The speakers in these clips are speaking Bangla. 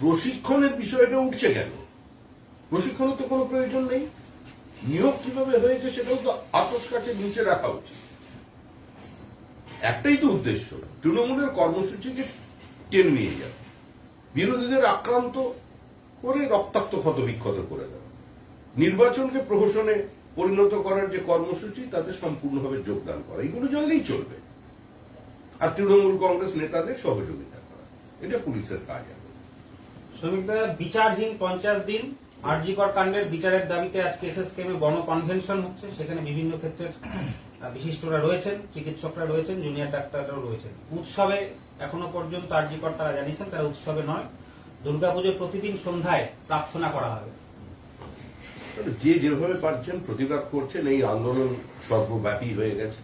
প্রশিক্ষণের বিষয়টা উঠছে কেন? প্রশিক্ষণের তো কোনো প্রয়োজন নেই। নিয়োগ কীভাবে হয়েছে সেটাও তো আতস কাছে নিচে রাখা উচিত। একটাই তো উদ্দেশ্য তৃণমূলের কর্মসূচিকে টেনে নিয়ে যাওয়া বিরোধীদের আক্রান্ত করে রক্তাক্ত ক্ষত বিক্ষত করে দেওয়া নির্বাচনকে প্রহসনে পরিণত করার যে কর্মসূচি তাতে সম্পূর্ণভাবে যোগদান করা। এগুলো জানলেই চলবে। আর তৃণমূল কংগ্রেস নেতাদের সহযোগিতা করা। এটা পুলিশের কাজ হবে শ্রমিকদের বিচারহীন পঞ্চাশ দিন আরজিকর কাণ্ডের বিচারের দাবিতে আজকে এসএসকেমে গণ কনভেনশন হচ্ছে। সেখানে বিভিন্ন ক্ষেত্রের বিশিষ্টরা রয়েছেন চিকিৎসকরা রয়েছেন জুনিয়র ডাক্তাররাও রয়েছেন। উৎসবে এখনও পর্যন্ত আরজিকর তারা জানিয়েছেন তারা উৎসবে নয়। দুর্গাপুজোর প্রতিদিন সন্ধ্যায় প্রার্থনা করা হবে। যে যেভাবে পারছেন প্রতিবাদ করছেন এই আন্দোলন সর্বব্যাপী হয়ে গেছে।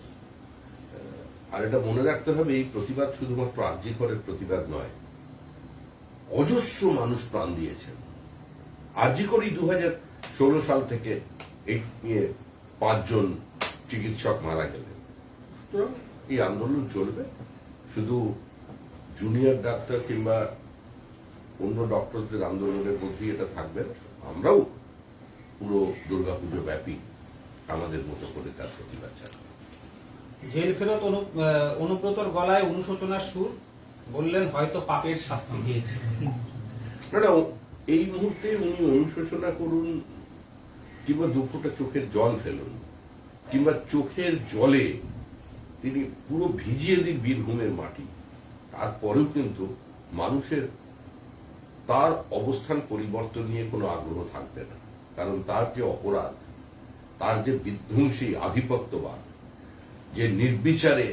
আর এটা মনে রাখতে হবে, এই প্রতিবাদ শুধুমাত্র আর্যিকরের প্রতিবাদ নয়। অজস্র মানুষ প্রাণ দিয়েছেন। আর্যিকরই দু হাজার ষোলো সাল থেকে এই নিয়ে পাঁচজন চিকিৎসক মারা গেলেন। সুতরাং এই আন্দোলন চলবে। শুধু জুনিয়র ডাক্তার কিংবা অন্য ডক্টরদের আন্দোলনের মধ্যেই এটা থাকবে আমরাও পুরো দুর্গাপুজো ব্যাপী আমাদের মতো করে তার প্রতিবাদ চালাবো জেল ফেরত অনুব্রতর গলায় অনুশোচনার সুর বললেন, হয়তো পাপের শাস্তি পেয়েছে। না এই মুহূর্তে উনি অনুশোচনা করুন, কিংবা দুপুরটা চোখের জল ফেলুন, কিংবা চোখের জলে তিনি পুরো ভিজিয়ে দিন বীরভূমের মাটি। তারপরেও কিন্তু মানুষের তার অবস্থান পরিবর্তন নিয়ে কোনো আগ্রহ থাকবে না। কারণ তার যে অপরাধ, তার যে বিধ্বংসী আধিপত্যবাদ যে নির্বিচারে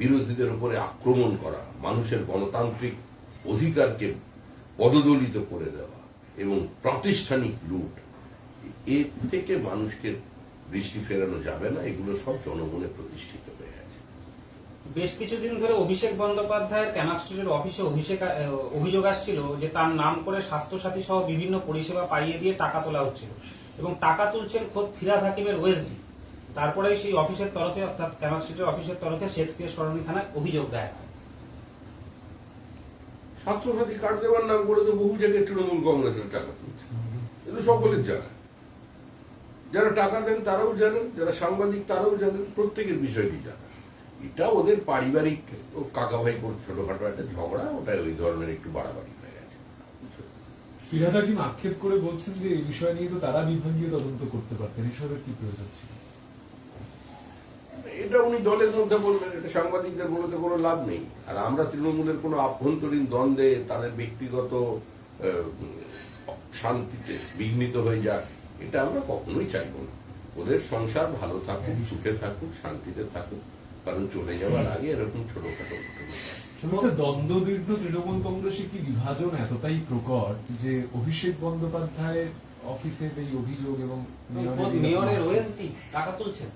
বিরোধীদের উপরে আক্রমণ করা, মানুষের গণতান্ত্রিক অধিকারকে পদদলিত করে দেওয়া এবং প্রাতিষ্ঠানিক লুট এর থেকে মানুষকে দৃষ্টি ফেরানো যাবে না, এগুলো সব জনগণে প্রতিষ্ঠিত হয়ে আছে। বেশ কিছুদিন ধরে অভিষেক বন্দ্যোপাধ্যায়ের ক্যানাক অফিসে অভিষেক অভিযোগ আসছিল যে তার নাম করে স্বাস্থ্যসাথী সহ বিভিন্ন পরিষেবা পাইয়ে দিয়ে টাকা তোলা হচ্ছিল এবং টাকা তুলছেন খোদ ফিরাদ হাকিমের ওয়েসডি তারপরে সেই অফিসের তরফে অর্থাৎ ক্যানাক স্ট্রিটের অফিসের তরফে শেক্সপিয়ার সরণী থানায় অভিযোগ দেয় স্বাস্থ্যসাথী কার্ড দেওয়ার নাম করে তো বহু জায়গায় তৃণমূল কংগ্রেসের টাকা কিন্তু সকলের জানা। যারা টাকা দেন তারাও জানেন যারা সাংবাদিক তারাও জানেন প্রত্যেকের বিষয়টি জানা। এটা ওদের পারিবারিক ও কাকা ভাই ছোটখাটো একটা ঝগড়া ওটা ওই ধরনের একটু বাড়াবাড়ি হয়ে গেছে। ফিরাদ হাকিম আক্ষেপ করে বলছেন যে এই বিষয় নিয়ে তো তারা বিভাগীয় তদন্ত করতে পারতেন? এসবের কি প্রয়োজন ছিল? এটা উনি দলের মধ্যে বলবেন এটা সাংবাদিকদের বলে তো কোনো লাভ নেই। আর আমরা তৃণমূলের কোনো আভ্যন্তরীণ দ্বন্দ্বে তাদের ব্যক্তিগত শান্তিতে বিঘ্নিত হয়ে যাক এটা আমরা কখনোই চাইব না। ওদের সংসার ভালো থাকুক সুখে থাকুক শান্তিতে থাকুক কারণ চলে যাওয়ার আগে এরকম ছোটখাটো ঘটনা। সমস্ত দ্বন্দ্বদীর্ঘ তৃণমূল কংগ্রেসে কি বিভাজন এতটাই প্রকট যে অভিষেক বন্দ্যোপাধ্যায়ের অফিসের এই অভিযোগ এবং মেয়রের ওয়েসডি টাকা তুলছেন।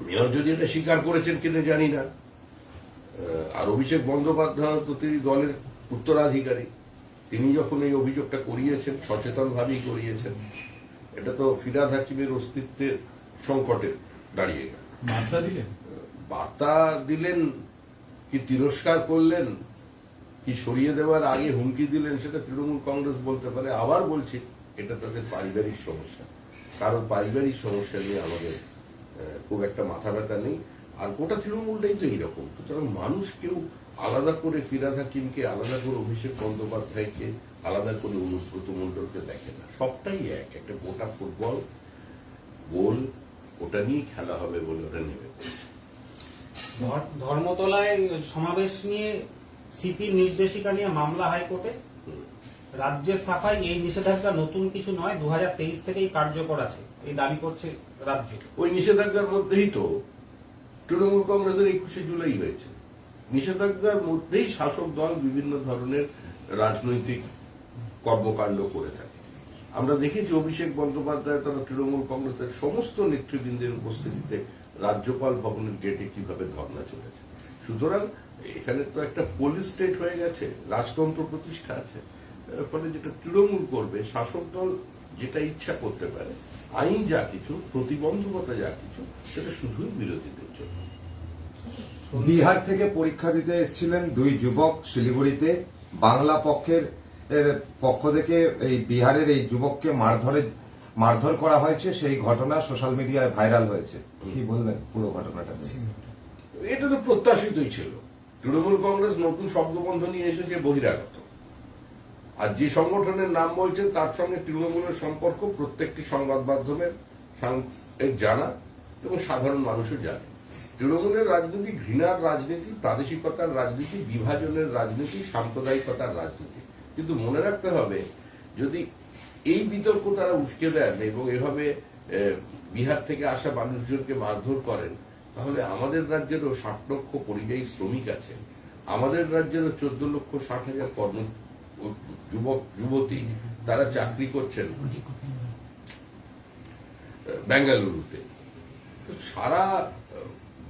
মেয়র যদি এটা স্বীকার করেছেন কিনা জানি না। আর অভিষেক বন্দ্যোপাধ্যায় তো তিনি দলের উত্তরাধিকারী। তিনি যখন এই অভিযোগটা করিয়েছেন সচেতন ভাবেই করিয়েছেন এটা তো ফিরাদ হাকিমের অস্তিত্বের সংকটে দাঁড়িয়ে গেল। বার্তা দিলেন? বার্তা দিলেন কি তিরস্কার করলেন কি সরিয়ে দেওয়ার আগে হুমকি দিলেন সেটা তৃণমূল কংগ্রেস বলতে পারে। আবার বলছি এটা তাদের পারিবারিক সমস্যা। কারণ পারিবারিক সমস্যা নিয়ে আমাদের খুব একটা মাথা ব্যথা নেই। আর গোটা তৃণমূলটাই তো এইরকম। সুতরাং মানুষ কেউ আলাদা করে ফিরাদ হাকিমকে, আলাদা করে অভিষেক বন্দ্যোপাধ্যায়কে, আলাদা করে অনুব্রত মণ্ডলকে দেখে না। সবটাই এক। একটা গোটা ফুটবল, গোল, ওটা নিয়ে খেলা হবে বলে ওটা পড়েছে ধর্মতলায় সমাবেশ নিয়ে সিপির নির্দেশিকা নিয়ে মামলা হাইকোর্টে? রাজ্যের সাফাই এই নিষেধাজ্ঞা নতুন কিছু নয় দু থেকেই কার্যকর আছে। এই দাবি করছে রাজ্য। ওই নিষেধাজ্ঞার মধ্যেই তো তৃণমূল কংগ্রেসের একুশে জুলাই হয়েছে। নিষেধাজ্ঞার মধ্যেই শাসক দল বিভিন্ন ধরনের রাজনৈতিক কর্মকাণ্ড করে থাকে। আমরা দেখেছি অভিষেক বন্দ্যোপাধ্যায়, তারা তৃণমূল কংগ্রেসের সমস্ত নেতৃবৃন্দের উপস্থিতিতে রাজ্যপাল ভবনের গেটে কীভাবে ধর্ণা চলেছে। সুতরাং এখানে তো একটা পুলিশ স্টেট হয়ে গেছে, রাজতন্ত্র প্রতিষ্ঠা আছে। ফলে যেটা তৃণমূল করবে শাসক দল যেটা ইচ্ছা করতে পারে আইন যা কিছু প্রতিবন্ধকতা যা কিছু সেটা শুধুই বিরোধীদের জন্য। বিহার থেকে পরীক্ষা দিতে এসেছিলেন দুই যুবক শিলিগুড়িতে। বাংলা পক্ষের পক্ষ থেকে এই বিহারের এই যুবককে মারধরে মারধর করা হয়েছে। সেই ঘটনা সোশ্যাল মিডিয়ায় ভাইরাল হয়েছে। কি বলবেন পুরো ঘটনাটা? এটা তো প্রত্যাশিতই ছিল। তৃণমূল কংগ্রেস নতুন শব্দবন্ধ নিয়ে এসেছে বহিরাগত। আর যে সংগঠনের নাম বলছেন, তার সঙ্গে তৃণমূলের সম্পর্ক, প্রত্যেকটি সংবাদ মাধ্যমের জানা এবং সাধারণ মানুষও জানে। তৃণমূলের রাজনীতি ঘৃণার রাজনীতি, প্রাদেশিকতার রাজনীতি, বিভাজনের রাজনীতি, সাম্প্রদায়িকতার রাজনীতি। কিন্তু মনে রাখতে হবে, যদি এই বিতর্ক তারা উস্কে দেন এবং এভাবে বিহার থেকে আসা মানুষজনকে মারধর করেন, তাহলে আমাদের রাজ্যেরও ষাট লক্ষ পরিযায়ী শ্রমিক আছেন। আমাদের রাজ্যেরও চোদ্দ লক্ষ ষাট হাজার কর্ম যুবক, যুবতী, তারা চাকরি করছেন। বেঙ্গালুরুতে। সারা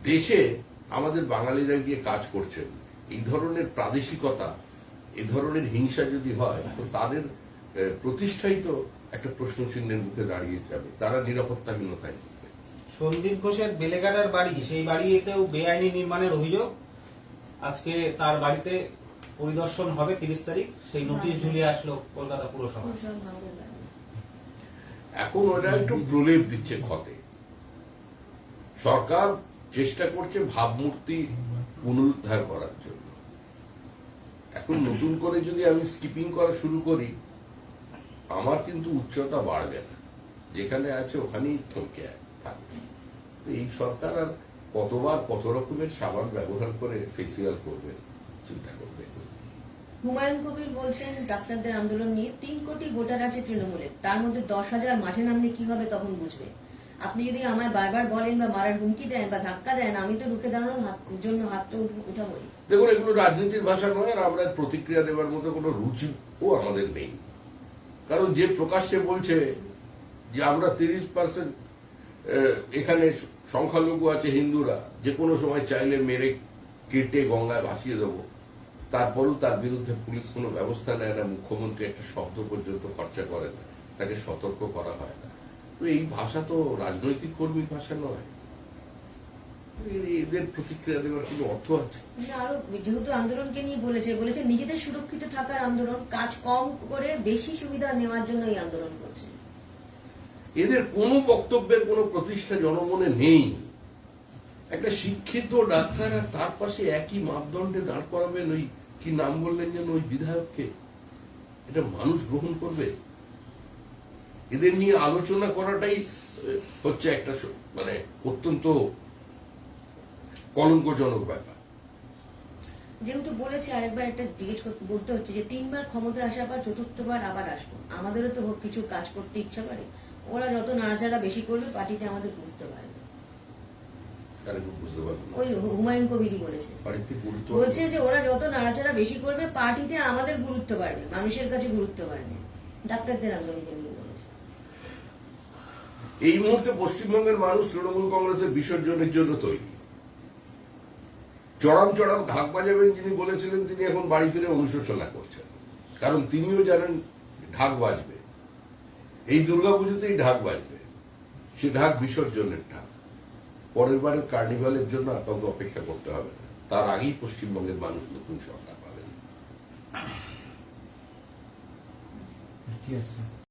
দেশে আমাদের বাঙালিরা গিয়ে কাজ করছেন। এই ধরনের প্রাদেশিকতা এই ধরনের হিংসা যদি হয়, তো তাদের প্রতিষ্ঠাই তো একটা প্রশ্ন চিহ্নের মুখে দাঁড়িয়ে যাবে। তারা নিরাপত্তাহীনতায়। সন্দীপ ঘোষের বেলেঘাটার বাড়ি, সেই বাড়িতেও বেআইনি নির্মাণের অভিযোগ? আজকে তার বাড়িতে পরিদর্শন হবে তিরিশ তারিখ সেই নোটিশ ঝুলিয়ে আসলো কলকাতা পুরসভা। এখন ওটা একটু প্রলেপ দিচ্ছে ক্ষতে। সরকার চেষ্টা করছে ভাবমূর্তি পুনরুদ্ধার করার জন্য। এখন নতুন করে যদি আমি স্কিপিং করা শুরু করি আমার কিন্তু উচ্চতা বাড়বে না। যেখানে আছে ওখানেই থমকে থাকবে। এই সরকার আর কতবার কত রকমের সাবান ব্যবহার করে ফেসিয়াল করবে? চিন্তা করবে হুমায়ুন কবির বলছেন, ডাক্তারদের আন্দোলন নিয়ে তিন কোটি ভোটার আছে তৃণমূলের। তার মধ্যে দশ হাজার মাঠে নামলে কি হবে তখন বুঝবে। আপনি যদি আমায় বারবার বলেন বা মারার হুমকি দেন বা ধাক্কা দেন, আমি তো রুখে দাঁড়ানোর জন্য উঠ- উঠাবই। দেখুন, এগুলো রাজনীতির ভাষা নয়, আর আমরা প্রতিক্রিয়া দেওয়ার মতো কোনো আমাদের নেই। কারণ যে প্রকাশ্যে বলছে যে আমরা তিরিশ পার্সেন্ট এখানে সংখ্যালঘু আছে হিন্দুরা, যে কোনো সময় চাইলে মেরে কেটে গঙ্গায় ভাসিয়ে দেবো। তারপরেও তার বিরুদ্ধে পুলিশ কোনো ব্যবস্থা নেয় না মুখ্যমন্ত্রী একটা শব্দ পর্যন্ত খরচা করেন। না তাকে সতর্ক করা হয় না। তো এই ভাষা তো রাজনৈতিক কর্মীর ভাষা নয়। এদের প্রতিক্রিয়া দেওয়ার কোনো অর্থ আছে? না, আরও যেহেতু আন্দোলনকে নিয়ে বলেছে বলেছে নিজেদের সুরক্ষিত থাকার আন্দোলন কাজ কম করে বেশি সুবিধা নেওয়ার জন্য এই আন্দোলন করছে। এদের কোনো বক্তব্যের কোনো প্রতিষ্ঠা জনমনে নেই। একটা শিক্ষিত ডাক্তার আর তার পাশে একই মাপদণ্ডে দাঁড় করাবেন ওই কি নাম বললেন যেন ওই বিধায়ককে? এটা মানুষ গ্রহণ করবে? এদের নিয়ে আলোচনা করাটাই হচ্ছে একটা মানে অত্যন্ত কলঙ্কজনক ব্যাপার। যেহেতু বলেছে আরেকবার একটা জিজ্ঞেস বলতে হচ্ছে যে তিনবার ক্ষমতায় আসার পর চতুর্থবার আবার আসব। আমাদেরও তো কিছু কাজ করতে ইচ্ছা করে। ওরা যত নাড়াচাড়া বেশি করবে, পার্টিতে আমাদের ঘুরতে পারবে তারা খুব বুঝতে পারবেন না। ওই হুমায়ুন কবিরই বলেছে। বাড়িতে গুরুত্ব বলছে যে ওরা যত নাড়াচাড়া বেশি করবে পার্টিতে আমাদের গুরুত্ব বাড়বে মানুষের কাছে গুরুত্ব বাড়বে। ডাক্তারদের আন্দোলনকে এই মুহূর্তে পশ্চিমবঙ্গের মানুষ তৃণমূল কংগ্রেসের বিসর্জনের জন্য তৈরি। চড়াম চড়াম ঢাক বাজাবেন যিনি বলেছিলেন তিনি এখন বাড়ি ফিরে অনুশোচনা করছেন। কারণ তিনিও জানেন ঢাক বাজবে। এই দুর্গাপুজোতেই ঢাক বাজবে। সে ঢাক বিসর্জনের ঢাক। পরের বারের কার্নিভালের জন্য আর কাউকে অপেক্ষা করতে হবে। তার আগেই পশ্চিমবঙ্গের মানুষ নতুন সরকার পাবেন। ঠিক আছে?